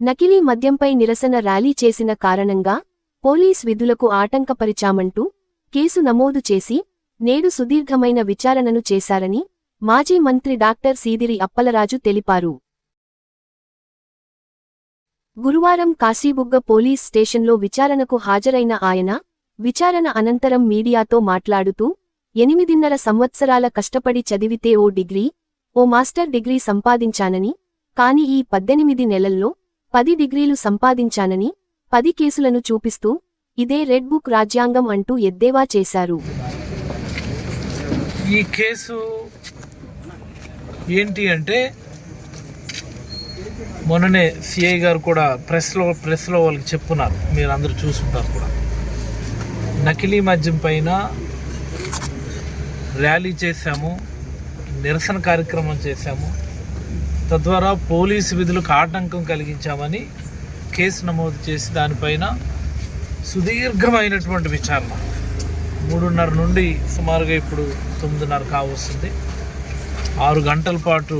నకిలీ మద్యంపై నిరసన ర్యాలీ చేసిన కారణంగా పోలీస్ విధులకు ఆటంకపరిచామంటూ కేసు నమోదు చేసి నేడు సుదీర్ఘమైన విచారణను చేశారని మాజీ మంత్రి డాక్టర్ సీదిరి అప్పలరాజు తెలిపారు. గురువారం కాశీబుగ్గ పోలీస్ స్టేషన్లో విచారణకు హాజరైన ఆయన విచారణ అనంతరం మీడియాతో మాట్లాడుతూ ఎనిమిదిన్నర సంవత్సరాల కష్టపడి చదివితే ఓ డిగ్రీ ఓ మాస్టర్ డిగ్రీ సంపాదించానని కాని ఈ పద్దెనిమిది నెలల్లో పది డిగ్రీలు సంపాదించానని పది కేసులను చూపిస్తూ ఇదే రెడ్ బుక్ రాజ్యాంగం అంటూ ఎద్దేవా చేశారు. ఈ కేసు ఏంటి అంటే మొన్ననే సిఐ గారు కూడా ప్రెస్లో ప్రెస్లో వాళ్ళకి చెప్పున్నారు. మీరు అందరూ చూసుంటారు కూడా. నకిలీ మద్యం పైన ర్యాలీ చేశాము నిరసన కార్యక్రమం చేశాము. తద్వారా పోలీసు విధులకు ఆటంకం కలిగించామని కేసు నమోదు చేసి దానిపైన సుదీర్ఘమైనటువంటి విచారణ. మూడున్నర నుండి సుమారుగా ఇప్పుడు తొమ్మిదిన్నర కావస్తుంది. ఆరు గంటల పాటు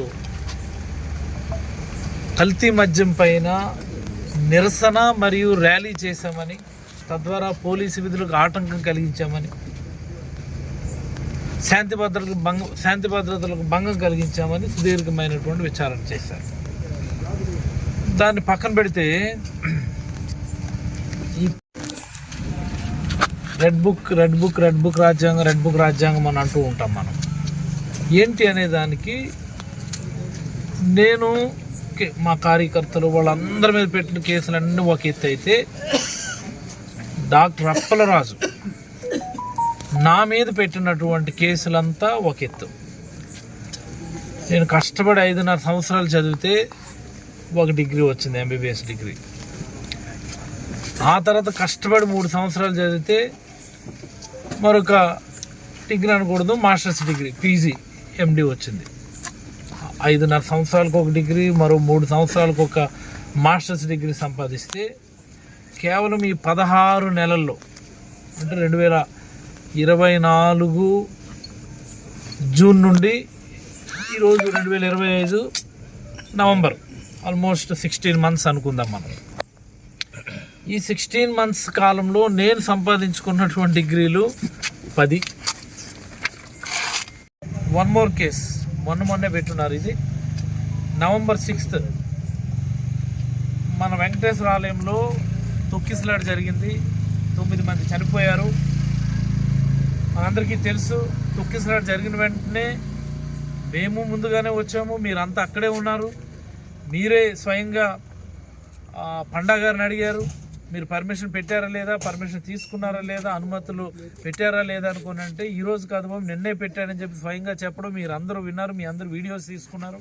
కల్తీ మద్యం పైన నిరసన మరియు ర్యాలీ చేశామని తద్వారా పోలీసు విధులకు ఆటంకం కలిగించామని శాంతి భద్రతలకు భంగం శాంతి భద్రతలకు భంగం కలిగించామని సుదీర్ఘమైనటువంటి విచారణ చేశారు. దాన్ని పక్కన పెడితే ఈ red book red book red book రాజ్యాంగం రెడ్ బుక్ రాజ్యాంగం అని అంటూ ఉంటాం మనం. ఏంటి అనే దానికి నేను మా కార్యకర్తలు వాళ్ళందరి మీద పెట్టిన కేసులన్నీ ఒక ఎత్తు అయితే డాక్టర్ అప్పలరాజు నా మీద పెట్టినటువంటి కేసులంతా ఒక ఎత్తు. నేను కష్టపడి ఐదున్నర సంవత్సరాలు చదివితే ఒక డిగ్రీ వచ్చింది ఎంబీబీఎస్ డిగ్రీ. ఆ తర్వాత కష్టపడి మూడు సంవత్సరాలు చదివితే మరొక డిగ్రీ అనకూడదు మాస్టర్స్ డిగ్రీ పీజీ ఎండి వచ్చింది. ఐదున్నర సంవత్సరాలకు ఒక డిగ్రీ మరో మూడు సంవత్సరాలకు ఒక మాస్టర్స్ డిగ్రీ సంపాదిస్తే కేవలం ఈ పదహారు నెలల్లో అంటే రెండు వేల ఇరవై నాలుగు జూన్ నుండి ఈరోజు రెండు వేల ఇరవై ఐదు నవంబర్. ఆల్మోస్ట్ సిక్స్టీన్ మంత్స్ అనుకుందాం మనం. ఈ సిక్స్టీన్ మంత్స్ కాలంలో నేను సంపాదించుకున్నటువంటి డిగ్రీలు పది. One more case. మొన్న మొన్నే పెట్టున్నారు ఇది. November sixth. మన వెంకటేశ్వర ఆలయంలో తొక్కిసలాట జరిగింది. తొమ్మిది మంది చనిపోయారు. మనందరికీ తెలుసు తొక్కిసలాట జరిగిన వెంటనే మేము ముందుగానే వచ్చాము మీరంతా అక్కడే ఉన్నారు. మీరే స్వయంగా పండా గారిని అడిగారు మీరు పర్మిషన్ పెట్టారా లేదా పర్మిషన్ తీసుకున్నారా లేదా అనుమతులు పెట్టారా లేదా అనుకుని అంటే ఈరోజు కాదు బాబు నిన్నే పెట్టానని చెప్పి స్వయంగా చెప్పడం మీరు అందరూ విన్నారు మీ అందరూ వీడియోస్ తీసుకున్నారు.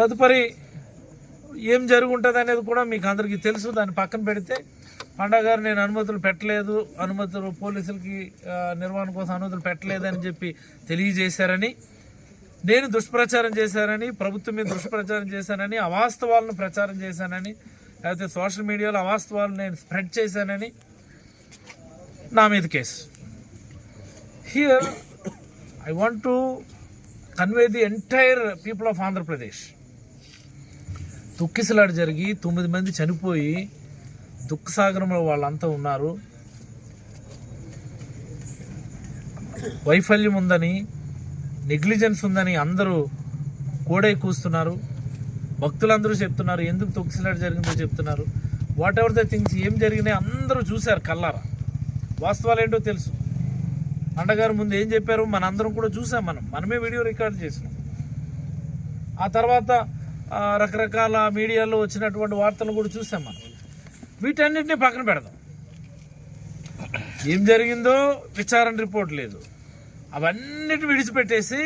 తదుపరి ఏం జరుగుంటుంది అనేది కూడా మీకు అందరికీ తెలుసు దాన్ని పక్కన పెడితే పండా గారు నేను అనుమతులు పెట్టలేదు. అనుమతులు పోలీసులకి నిర్వహణ కోసం అనుమతులు పెట్టలేదని చెప్పి తెలియజేశారని నేను దుష్ప్రచారం చేశానని ప్రభుత్వం మీద దుష్ప్రచారం చేశానని అవాస్తవాలను ప్రచారం చేశానని లేకపోతే సోషల్ మీడియాలో అవాస్తవాలు నేను స్ప్రెడ్ చేశానని నా మీద case. Here I want to convey the entire people of Andhra Pradesh తుక్కిసలాట జరిగి తొమ్మిది మంది చనిపోయి దుఃఖసాగరంలో వాళ్ళంతా ఉన్నారు. వైఫల్యం ఉందని నెగ్లిజెన్స్ ఉందని అందరూ కోడే కూస్తున్నారు. భక్తులందరూ చెప్తున్నారు ఎందుకు తొక్కిసలాట జరిగిందో చెప్తున్నారు. వాట్ ఎవర్ ద థింగ్స్ ఏం జరిగినాయి అందరూ చూశారు కల్లారా వాస్తవాలు ఏంటో తెలుసు. అండగారు ముందు ఏం చెప్పారు మన అందరం కూడా చూసాం మనం. మనమే వీడియో రికార్డ్ చేసినాం. ఆ తర్వాత రకరకాల మీడియాలో వచ్చినటువంటి వార్తలు కూడా చూసాం మనం. వీటన్నిటిని పక్కన పెడదాం. ఏం జరిగిందో విచారణ రిపోర్ట్ లేదు. అవన్నిటి విడిచిపెట్టేసి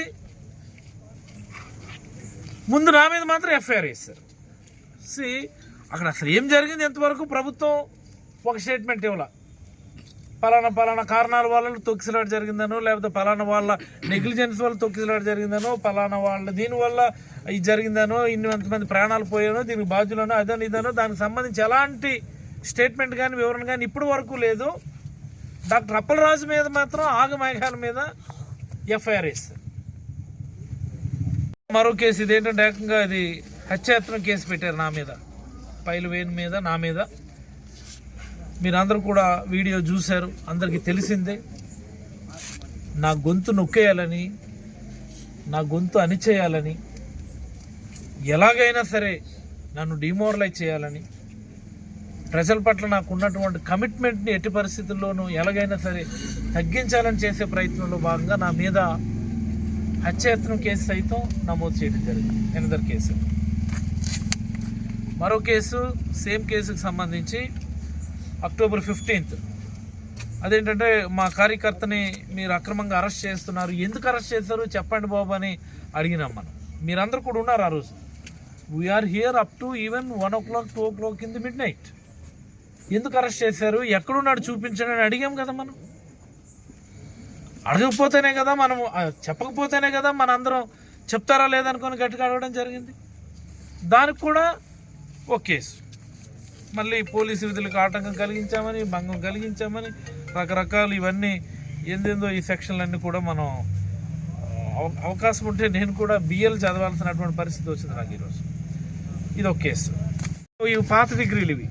ముందు నా మీద మాత్రం ఎఫ్ఐఆర్ వేస్తారు సి అక్కడ అసలు ఏం జరిగింది? ఎంతవరకు ప్రభుత్వం ఒక స్టేట్మెంట్ ఇవ్వాల? పలానా పలానా కారణాల వల్ల తొక్కిసలాట జరిగిందనో లేకపోతే పలానా వాళ్ళ నెగ్లిజెన్స్ వల్ల తొక్కిసలాట జరిగిందనో పలానా వాళ్ళ దీనివల్ల ఇది జరిగిందనో ఇన్ని మంది ప్రాణాలు పోయానో దీనికి బాధ్యులనో అదనో ఇదనో దానికి సంబంధించి ఎలాంటి స్టేట్మెంట్ కానీ వివరణ కానీ ఇప్పటి వరకు లేదు. డాక్టర్ అప్పలరాజు మీద మాత్రం ఆగమేఘాల మీద ఎఫ్ఐఆర్ వేస్తారు మరో కేసు ఇదేంటంటే ఏకంగా అది హత్యాయత్నం కేసు పెట్టారు నా మీద. పైలు వేణి మీద నా మీద. మీరందరూ కూడా వీడియో చూశారు అందరికీ తెలిసిందే. నా గొంతు నొక్కేయాలని నా గొంతు అణిచేయాలని ఎలాగైనా సరే నన్ను డిమోరలైజ్ చేయాలని ప్రజల పట్ల నాకు ఉన్నటువంటి కమిట్మెంట్ని ఎట్టి పరిస్థితుల్లోనూ ఎలాగైనా సరే తగ్గించాలని చేసే ప్రయత్నంలో భాగంగా నా మీద హత్యాయత్నం కేసు సైతం నమోదు చేయడం జరిగింది. Another case. మరో కేసు సేమ్ కేసుకు సంబంధించి అక్టోబర్ ఫిఫ్టీన్త్. అదేంటంటే మా కార్యకర్తని మీరు అక్రమంగా అరెస్ట్ చేస్తున్నారు. ఎందుకు అరెస్ట్ చేస్తారు చెప్పండి బాబు అని అడిగినాం మనం. మీరందరూ కూడా ఉన్నారు ఆ రోజు. We're here up to even one o'clock two o'clock in the midnight ఎందుకు అరెస్ట్ చేశారు? ఎక్కడున్నాడు? చూపించండి అని అడిగాం కదా మనం. అడగకపోతేనే కదా మనం చెప్పకపోతేనే కదా మనందరం చెప్తారా లేదనుకొని గట్టిగా అడగడం జరిగింది. దానికి కూడా ఒక కేసు. మళ్ళీ పోలీసు విధులకు ఆటంకం కలిగించామని భంగం కలిగించామని రకరకాలు ఇవన్నీ ఏందేందో ఈ సెక్షన్లన్నీ కూడా మనం అవకాశం ఉంటే నేను కూడా బిఎల్ చదవాల్సినటువంటి పరిస్థితి వచ్చింది నాకు ఈరోజు. ఇది ఒక కేసు. ఇవి పాత డిగ్రీలు ఇవి.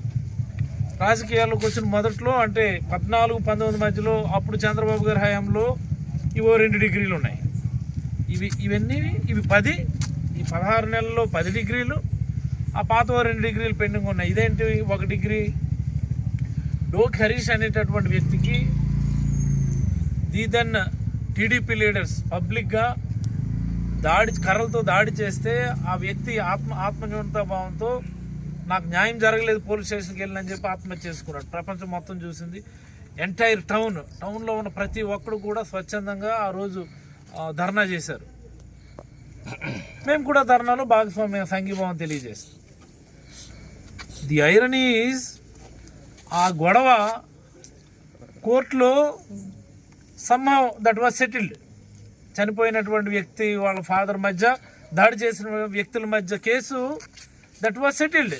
రాజకీయాల్లోకి వచ్చిన మొదట్లో అంటే పద్నాలుగు పంతొమ్మిది మధ్యలో అప్పుడు చంద్రబాబు గారి హయాంలో ఇవో రెండు డిగ్రీలు ఉన్నాయి. ఇవి ఇవన్నీ ఇవి పది ఈ పదహారు నెలల్లో పది డిగ్రీలు ఆ పాత రెండు డిగ్రీలు పెండింగ్ ఉన్నాయి. ఇదేంటి ఒక డిగ్రీ? డోక్ హరీష్ అనేటటువంటి వ్యక్తికి ది టీడీపీ లీడర్స్ పబ్లిక్గా దాడి కర్రలతో దాడి చేస్తే ఆ వ్యక్తి ఆత్మ ఆత్మన్యూనతా భావంతో నాకు న్యాయం జరగలేదు పోలీస్ స్టేషన్కి వెళ్ళని చెప్పి ఆత్మహత్య చేసుకున్నాడు. ప్రపంచం మొత్తం చూసింది. ఎంటైర్ టౌన్ టౌన్లో ఉన్న ప్రతి ఒక్కడు కూడా స్వచ్ఛందంగా ఆ రోజు ధర్నా చేశారు. మేము కూడా ధర్నాలో భాగస్వామ్య సంఘీభావం తెలియజేస్తాం. ది ఐరన్ ఈజ్ ఆ గొడవ కోర్టులో సమ్హౌ దట్ వాజ్ సెటిల్డ్ చనిపోయినటువంటి వ్యక్తి వాళ్ళ ఫాదర్ మధ్య దాడి చేసిన వ్యక్తుల మధ్య కేసు దట్ వాజ్ సెటిల్డ్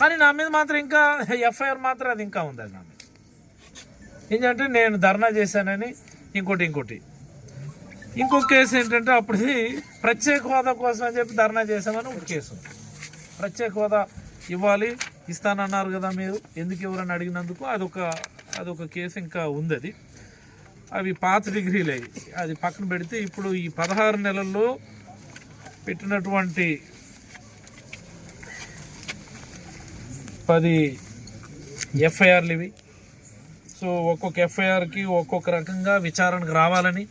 కానీ నా మీద మాత్రం ఇంకా ఎఫ్ఐఆర్ మాత్రం అది ఇంకా ఉంది అది నా మీద. ఏంటంటే నేను ధర్నా చేశానని ఇంకోటి ఇంకోటి. ఇంకొక కేసు ఏంటంటే అప్పుడు ప్రత్యేక హోదా కోసం అని చెప్పి ధర్నా చేశామని ఒక కేసు. ప్రత్యేక హోదా ఇవ్వాలి ఇస్తానన్నారు కదా మీరు ఎందుకు ఎవరని అడిగినందుకు అదొక అదొక కేసు ఇంకా ఉంది అది. అవి పాత డిగ్రీలు. అది పక్కన పెడితే ఇప్పుడు ఈ పదహారు నెలల్లో పెట్టినటువంటి పది ఎఫ్ఐఆర్లు ఇవి. సో ఒక్కొక్క ఎఫ్ఐఆర్కి ఒక్కొక్క రకంగా విచారణకు రావాలని.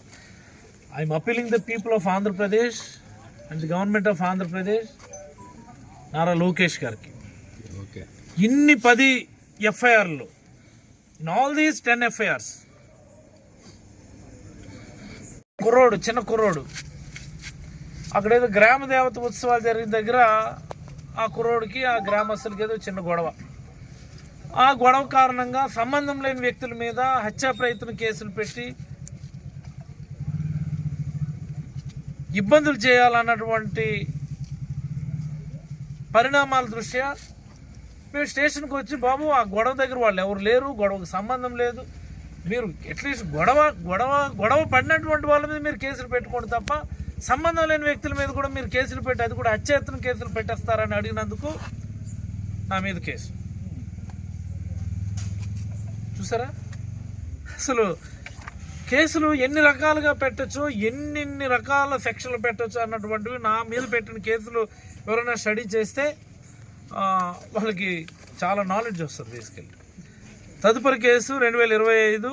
I'm appealing the people of Andhra Pradesh and the government of Andhra Pradesh Nara Lokesh గారికి. ఇన్ని పది ఎఫ్ఐఆర్లు in all these ten FIRs కుర్రోడు చిన్న కుర్రోడు అక్కడ ఏదో గ్రామ దేవత ఉత్సవాలు జరిగిన దగ్గర ఆ కుర్రోడికి ఆ గ్రామస్తులకి ఏదో చిన్న గొడవ. ఆ గొడవ కారణంగా సంబంధం లేని వ్యక్తుల మీద హత్యా ప్రయత్నం కేసులు పెట్టి ఇబ్బందులు చేయాలన్నటువంటి పరిణామాల దృష్ట్యా మేము స్టేషన్కి వచ్చి బాబు ఆ గొడవ దగ్గర వాళ్ళు ఎవరు లేరు గొడవకు సంబంధం లేదు. మీరు అట్లీస్ట్ గొడవ గొడవ గొడవ పడినటువంటి వాళ్ళ మీద మీరు కేసులు పెట్టుకోండి తప్ప సంబంధం లేని వ్యక్తుల మీద కూడా మీరు కేసులు పెట్టి అది కూడా హత్యాయత్నం కేసులు పెట్టేస్తారని అడిగినందుకు నా మీద కేసు. చూసారా? అసలు కేసులు ఎన్ని రకాలుగా పెట్టచ్చు ఎన్నిన్ని రకాల సెక్షన్లు పెట్టచ్చు అన్నటువంటివి నా మీద పెట్టిన కేసులు ఎవరైనా స్టడీ చేస్తే వాళ్ళకి చాలా నాలెడ్జ్ వస్తుంది తీసుకెళ్ళి. తదుపరి కేసు రెండు వేల ఇరవై ఐదు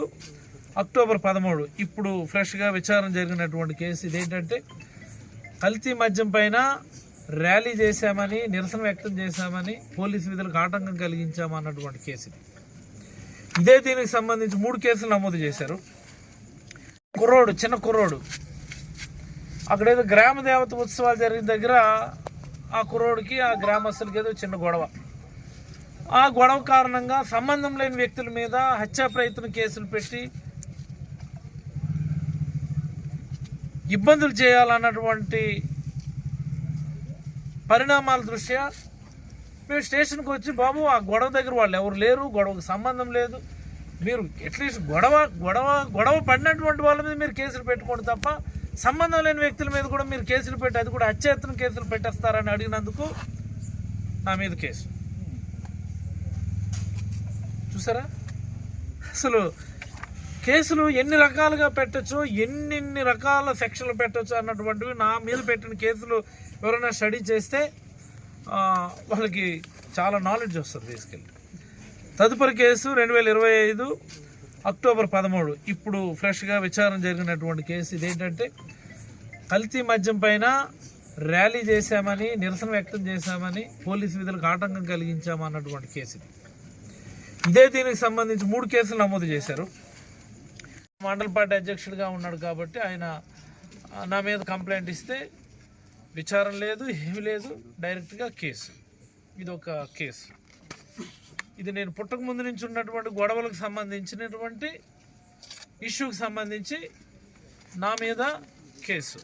అక్టోబర్ పదమూడు ఇప్పుడు ఫ్రెష్గా విచారణ జరిగినటువంటి కేసు ఇదేంటంటే కల్తీ మద్యం పైన ర్యాలీ చేశామని నిరసన వ్యక్తం చేశామని పోలీసు విధులకు ఆటంకం కలిగించామన్నటువంటి కేసు ఇదే. దీనికి సంబంధించి మూడు కేసులు నమోదు చేశారు. కుర్రోడు చిన్న కుర్రోడు. అక్కడ ఏదో గ్రామ దేవత ఉత్సవాలు జరిగిన దగ్గర ఆ కుర్రోడికి ఆ గ్రామస్తులకి ఏదో చిన్న గొడవ. ఆ గొడవ కారణంగా సంబంధం లేని వ్యక్తుల మీద హత్యా ప్రయత్నం కేసులు పెట్టి ఇబ్బందులు చేయాలన్నటువంటి పరిణామాల దృష్ట్యా మేము స్టేషన్కి వచ్చి బాబు ఆ గొడవ దగ్గర వాళ్ళు ఎవరు లేరు గొడవకు సంబంధం లేదు. మీరు అట్లీస్ట్ గొడవ గొడవ గొడవ పడినటువంటి వాళ్ళ మీద మీరు కేసులు పెట్టుకోండి తప్ప సంబంధం లేని వ్యక్తుల మీద కూడా మీరు కేసులు పెట్టి అది కూడా అత్యయత్నం కేసులు పెట్టేస్తారని అడిగినందుకు నా మీద కేసు. చూసారా? అసలు కేసులు ఎన్ని రకాలుగా పెట్టచ్చు ఎన్నెన్ని రకాల సెక్షన్లు పెట్టచ్చు అన్నటువంటివి నా మీద పెట్టిన కేసులు ఎవరైనా స్టడీ చేస్తే వాళ్ళకి చాలా నాలెడ్జ్ వస్తుంది తీసుకెళ్ళి. తదుపరి కేసు రెండు వేల ఇరవై ఐదు అక్టోబర్ పదమూడు. ఇప్పుడు ఫ్రెష్గా విచారణ జరిగినటువంటి కేసు ఇదేంటంటే కల్తీ మద్యం పైన ర్యాలీ చేశామని నిరసన వ్యక్తం చేశామని పోలీసు విధులకు ఆటంకం కలిగించామన్నటువంటి కేసు ఇది. ఇదే దీనికి సంబంధించి మూడు కేసులు నమోదు చేశారు. మండల పార్టీ అధ్యక్షుడిగా ఉన్నాడు కాబట్టి ఆయన నా మీద కంప్లైంట్ ఇస్తే విచారం లేదు ఏమి లేదు డైరెక్ట్గా కేసు. ఇది ఒక కేసు. ఇది నేను పుట్టక ముందు నుంచి ఉన్నటువంటి గొడవలకు సంబంధించినటువంటి ఇష్యూకి సంబంధించి నా మీద కేసు.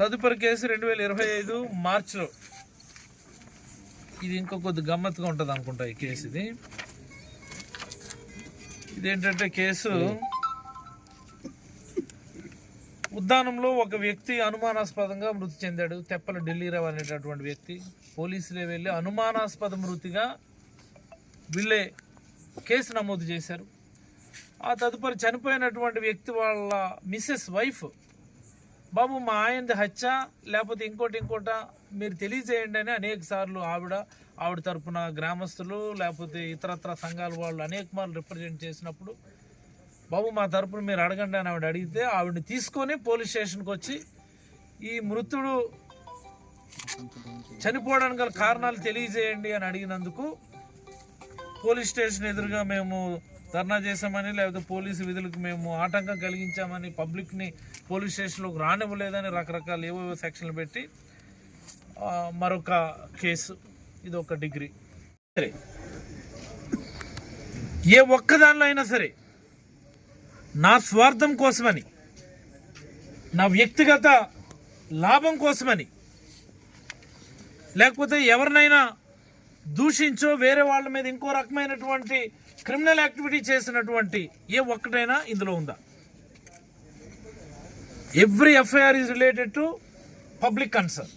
తదుపరి కేసు రెండు వేల ఇరవై ఐదు మార్చిలో. ఇది ఇంకో కొద్ది గమ్మత్తుగా ఉంటుంది అనుకుంటా ఈ కేసు ఇది. ఇదేంటంటే కేసు? ఉద్దానంలో ఒక వ్యక్తి అనుమానాస్పదంగా మృతి చెందాడు. తెప్పల ఢిల్లీరావు అనేటటువంటి వ్యక్తి. పోలీసులే వెళ్ళి అనుమానాస్పద మృతిగా వీళ్ళే కేసు నమోదు చేశారు. ఆ తదుపరి చనిపోయినటువంటి వ్యక్తి వాళ్ళ మిస్సెస్ వైఫ్. బాబు మా ఆయనది హత్య లేకపోతే ఇంకోటి ఇంకోట మీరు తెలియజేయండి అని అనేక సార్లు ఆవిడ ఆవిడ తరపున గ్రామస్తులు లేకపోతే ఇతరత్ర సంఘాల వాళ్ళు అనేక మార్లు రిప్రజెంట్ చేసినప్పుడు బాబు మా తరపున మీరు అడగండి అని ఆవిడ అడిగితే ఆవిడని తీసుకొని పోలీస్ స్టేషన్కి వచ్చి ఈ మృతుడు చనిపోవడానికి గల కారణాలు తెలియజేయండి అని అడిగినందుకు పోలీస్ స్టేషన్ ఎదురుగా మేము ధర్నా చేశామని లేకపోతే పోలీసు విధులకు మేము ఆటంకం కలిగించామని పబ్లిక్ని పోలీస్ స్టేషన్లోకి రానివ్వలేదని రకరకాల ఏవో సెక్షన్లు పెట్టి మరొక కేసు ఇది ఒక డిగ్రీ. సరే. ఏ ఒక్కదానిలో అయినా సరే నా స్వార్థం కోసమని నా వ్యక్తిగత లాభం కోసమని లేకపోతే ఎవరినైనా దూషించో వేరే వాళ్ళ మీద ఇంకో రకమైనటువంటి క్రిమినల్ యాక్టివిటీ చేసినటువంటి ఏ ఒక్కటైనా ఇందులో ఉందా? Every FIR is related to public concern.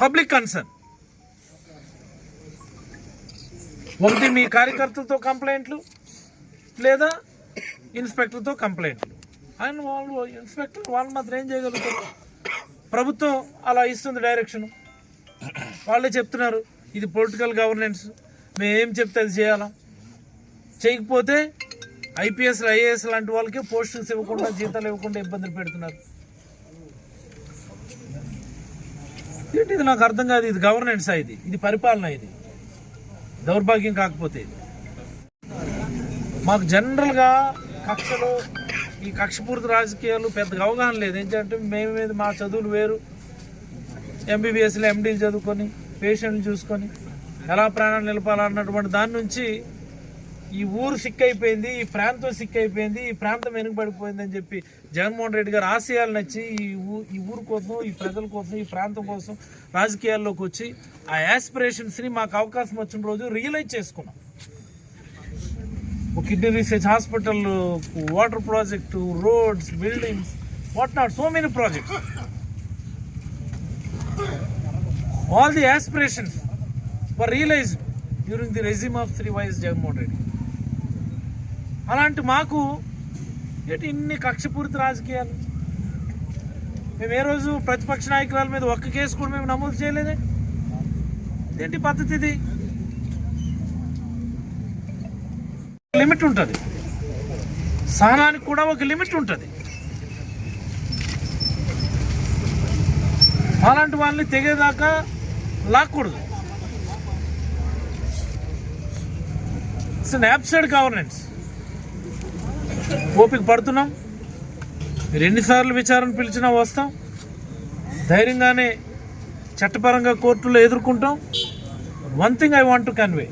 Public concern. ఒకటి మీ కార్యకర్తలతో కంప్లైంట్లు లేదా ఇన్స్పెక్టర్తో కంప్లైంట్లు. ఆయన వాళ్ళు ఇన్స్పెక్టర్ వాళ్ళు మాత్రం ఏం చేయగలుగుతారు? ప్రభుత్వం అలా ఇస్తుంది డైరెక్షన్. వాళ్ళే చెప్తున్నారు ఇది పొలిటికల్ గవర్నెన్స్ మేమేం చెప్తే అది చేయాలా? చేయకపోతే ఐపీఎస్ ఐఏఎస్ లాంటి వాళ్ళకి పోస్టింగ్స్ ఇవ్వకుండా జీతాలు ఇవ్వకుండా ఇబ్బందులు పెడుతున్నారు. ఏంటి ఇది నాకు అర్థం కాదు ఇది గవర్నెన్స్ ఇది? ఇది పరిపాలన ఇది. దౌర్భాగ్యం కాకపోతే. మాకు జనరల్గా కక్షలు ఈ కక్షపూర్తి రాజకీయాలు పెద్దగా అవగాహన లేదు. ఏంటంటే మేము మీద మా చదువులు వేరు. ఎంబీబీఎస్లో ఎండీలు చదువుకొని పేషెంట్లు చూసుకొని ఎలా ప్రాణాలు నిలపాలన్నటువంటి దాని నుంచి ఈ ఊరు సిక్ అయిపోయింది ఈ ప్రాంతం సిక్ అయిపోయింది ఈ ప్రాంతం వెనుకబడిపోయింది అని చెప్పి జగన్మోహన్ రెడ్డి గారు ఆశయాలు నచ్చి ఈ ఊ ఈ ఊరు కోసం ఈ ప్రజల కోసం ఈ ప్రాంతం కోసం రాజకీయాల్లోకి వచ్చి ఆ యాస్పిరేషన్స్ని మాకు అవకాశం వచ్చిన రోజు రియలైజ్ చేసుకున్నాం. ఒక kidney research hospital water project roads buildings what not so many projects. All the aspirations were realised during the regime of Shri Y S Jaganmohan Reddy అలాంటి మాకు ఏంటి ఇన్ని కక్షపూరిత రాజకీయాలు? మేము ఏ రోజు ప్రతిపక్ష నాయకురాల మీద ఒక్క కేసు కూడా మేము నమోదు చేయలేదే? ఏంటి పద్ధతి ఇది? లిమిట్ ఉంటుంది. సహనానికి కూడా ఒక లిమిట్ ఉంటుంది. అలాంటి వాళ్ళని తెగేదాకా లాక్కూడదు. ఇట్స్ అన్ అబ్సర్డ్ గవర్నెన్స్ ఓపిక పడుతున్నాం. రెండుసార్లు విచారణ పిలిచినా వస్తాం. ధైర్యంగానే చట్టపరంగా కోర్టులో ఎదుర్కొంటాం. One thing I want to convey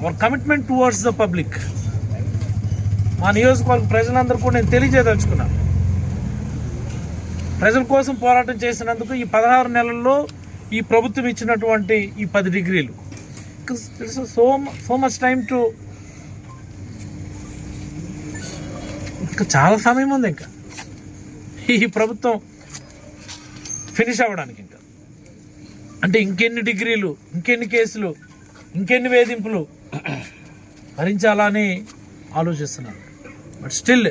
our commitment towards the public మా నియోజకవర్గ ప్రజలందరూ కూడా నేను తెలియజేయదలుచుకున్నాను ప్రజల కోసం పోరాటం చేసినందుకు ఈ పదహారు నెలల్లో ఈ ప్రభుత్వం ఇచ్చినటువంటి ఈ పది డిగ్రీలు. So so much time to ఇంకా చాలా సమయం ఉంది ఇంకా. ఈ ప్రభుత్వం ఫినిష్ అవ్వడానికి ఇంకా. అంటే ఇంకెన్ని డిగ్రీలు ఇంకెన్ని కేసులు ఇంకెన్ని వేధింపులు భరించాలని ఆలోచిస్తున్నాను but still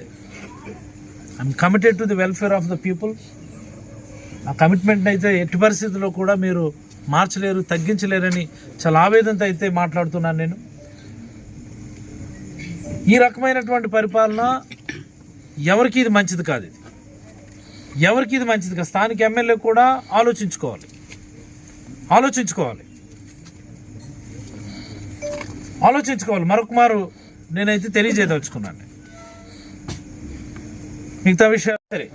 I'm committed to the welfare of the people ఆ కమిట్మెంట్ అయితే ఎట్టి పరిస్థితుల్లో కూడా మీరు మార్చలేరు తగ్గించలేరని చాలా ఆవేదనతో అయితే మాట్లాడుతున్నాను నేను. ఈ రకమైనటువంటి పరిపాలన ఎవరికి ఇది మంచిది కాదు ఇది. ఎవరికి ఇది మంచిది కాదు. స్థానిక ఎమ్మెల్యే కూడా ఆలోచించుకోవాలి. ఆలోచించుకోవాలి. ఆలోచించుకోవాలి. మరొక మారు నేనైతే తెలియజేయదలుచుకున్నాను. మిగతా విషయాలు సరే.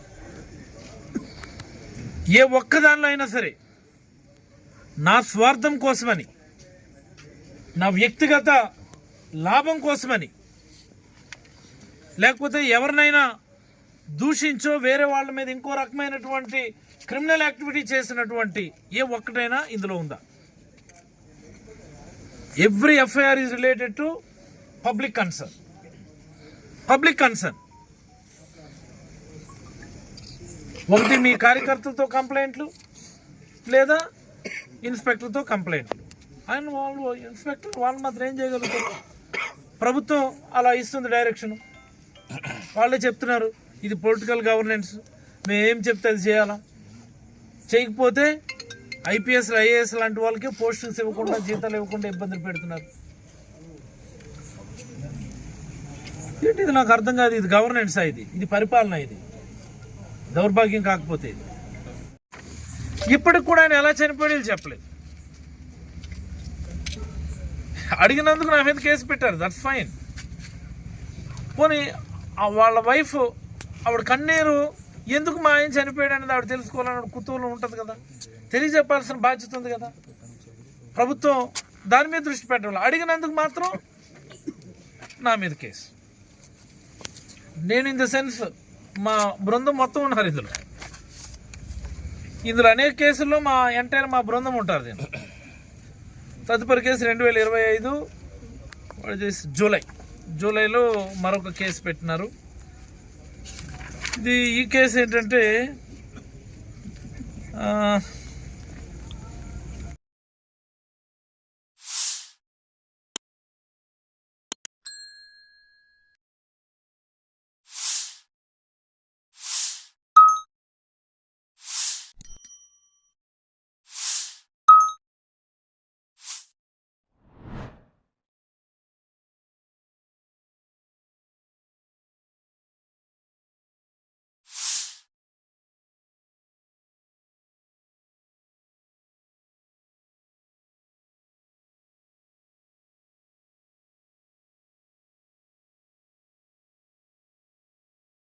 ఏ ఒక్కదానిలో అయినా సరే నా స్వార్థం కోసమని నా వ్యక్తిగత లాభం కోసమని లేకపోతే ఎవరినైనా దూషించో వేరే వాళ్ళ మీద ఇంకో రకమైనటువంటి క్రిమినల్ యాక్టివిటీ చేసినటువంటి ఏ ఒక్కటైనా ఇందులో ఉందా? Every FIR is related to public concern public concern ఒకటి మీ కార్యకర్తలతో కంప్లైంట్లు లేదా ఇన్స్పెక్టర్తో కంప్లైంట్లు. ఆయన వాళ్ళు ఇన్స్పెక్టర్ వాళ్ళు మాత్రం ఏం చేయగలుగుతారు? ప్రభుత్వం అలా ఇస్తుంది డైరెక్షన్ వాళ్ళే చెప్తున్నారు ఇది పొలిటికల్ గవర్నెన్స్ మేమేం చెప్తే అది చేయాలా? చేయకపోతే ఐపీఎస్లు ఐఏఎస్ లాంటి వాళ్ళకి పోస్టింగ్స్ ఇవ్వకుండా జీతాలు ఇవ్వకుండా ఇబ్బందులు పెడుతున్నారు. ఏంటి ఇది? నాకు అర్థం కాదు. ఇది గవర్నెన్స్ ఇది? ఇది పరిపాలన ఇది. దౌర్భాగ్యం కాకపోతే ఇది. ఇప్పటికి కూడా ఆయన ఎలా చనిపోయాడు చెప్పలేదు. అడిగినందుకు నా మీద కేసు పెట్టారు. దట్స్ ఫైన్ పోనీ వాళ్ళ వైఫ్ ఆవిడ కన్నీరు ఎందుకు మా ఆయన చనిపోయాడు అనేది ఆవిడ తెలుసుకోవాలని కుతూహలం ఉంటుంది కదా. తెలియజెప్పాల్సిన బాధ్యత ఉంది కదా. ప్రభుత్వం దాని మీద దృష్టి పెట్టాలి అడిగినందుకు మాత్రం నా మీద కేసు. నేను ఇన్ ద సెన్స్ మా బృందం మొత్తం ఉన్నారు ఇందులో. ఇందులో అనేక కేసుల్లో మా ఎంటైర్ మా బృందం ఉంటారు దీన్ని తదుపరి కేసు రెండు వేల ఇరవై ఐదు జూలై. జూలైలో మరొక కేసు పెట్టినారు. ఇది ఈ కేసు ఏంటంటే